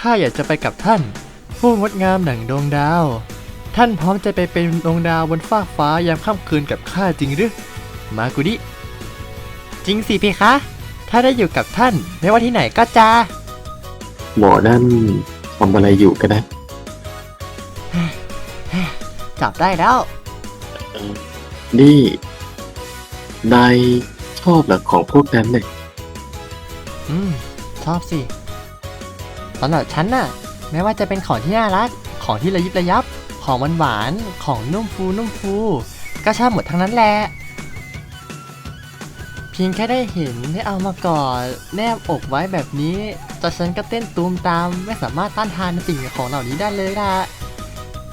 ข้าอยากจะไปกับท่าน ผู้งดงามดั่งดวงดาว ท่านพร้อมจะไปเป็นดวงดาวบนฟากฟ้ายามค่ำคืนกับข้าจริงหรือ มากุดิ จริงสิเพคะ ถ้าได้อยู่กับท่าน ไม่ว่าที่ไหนก็จะ หมอนั่นทำอะไรอยู่กันนะจับได้แล้ว เอ่อนี่นายชอบเหรอของพวกนั้นเนี่ยอืม ชอบสิ สำหรับฉันน่ะไม่ว่าจะเป็นของที่น่ารัก ของที่ระยิบระยับ ของหวานหวานๆของนุ่มฟูนุ่มฟู ก็ชอบหมดทั้งนั้นแหละ เพียงแค่ได้เห็นได้เอามากอดแนบอกไว้แบบนี้แต่ฉันก็เต้นตูมตามไม่สามารถต้านทานสิ่งของเหล่านี้ได้เลยล่ะ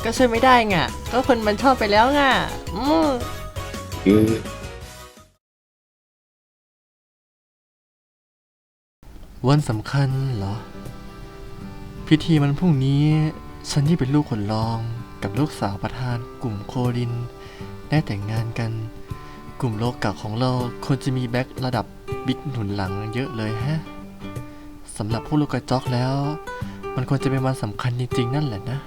ก็ช่วยไม่ได้ไงก็คนมันชอบไปแล้วไงอืมคือวันสำคัญเหรอ พิธีมันพรุ่งนี้ ฉันที่เป็นลูกคนรอง กับลูกสาวประธานกลุ่มโคดิน ได้แต่งงานกัน กลุ่มโลกะของเราควรจะมีแบ็คระดับบิ๊กหนุนหลังเยอะเลยฮะสำหรับผู้ลูกกระจอกแล้ว มันควรจะเป็นวันสำคัญจริงๆ นั่นแหละนะ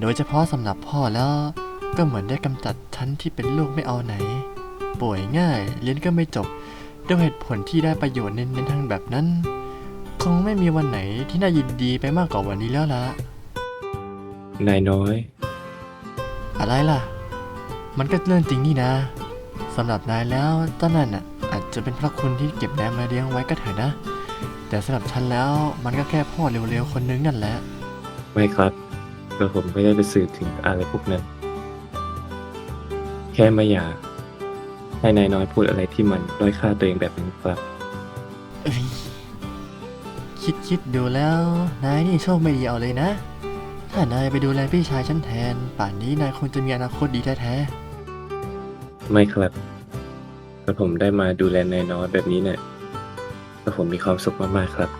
โดยเฉพาะสำหรับพ่อแล้วก็เหมือนได้กำจัดฉันที่เป็นลูกไม่เอาไหน ป่วยง่ายเรียนก็ไม่จบ ด้วยเหตุผลที่ได้ประโยชน์เน้นๆทางแบบนั้น คงไม่มีวันไหนที่น่ายินดีไปมากกว่าวันนี้แล้วล่ะนายน้อย อะไรล่ะ มันก็เรื่องจริงนี่นะสำหรับนายแล้วต้นนั่นอะอาจจะเป็นพระคุณที่เก็บแนมมาเลี้ยงไว้ก็เถอะนะ แต่สำหรับฉันแล้วมันก็แค่พ่อเร็วๆคนนึงนั่นแหละ ไม่ครับกระผมไม่ได้ไปสื่อถึงอะไรพวกนั้น แค่ไม่อยากให้นายน้อยพูดอะไรที่มันด้อยค่าตัวเองแบบนี้ครับเอ้ย คิดคิดดูแล้ว นายนี่โชคไม่ดีเอาเลยนะ ถ้านายไปดูแลพี่ชายฉันแทน ป่านนี้นายคงจะมีอนาคตดีแท้ไม่ครับถ้าผมได้มาดูแลนายน้อยแบบนี้เนี่ยกระผมมีความสุขมากๆครับ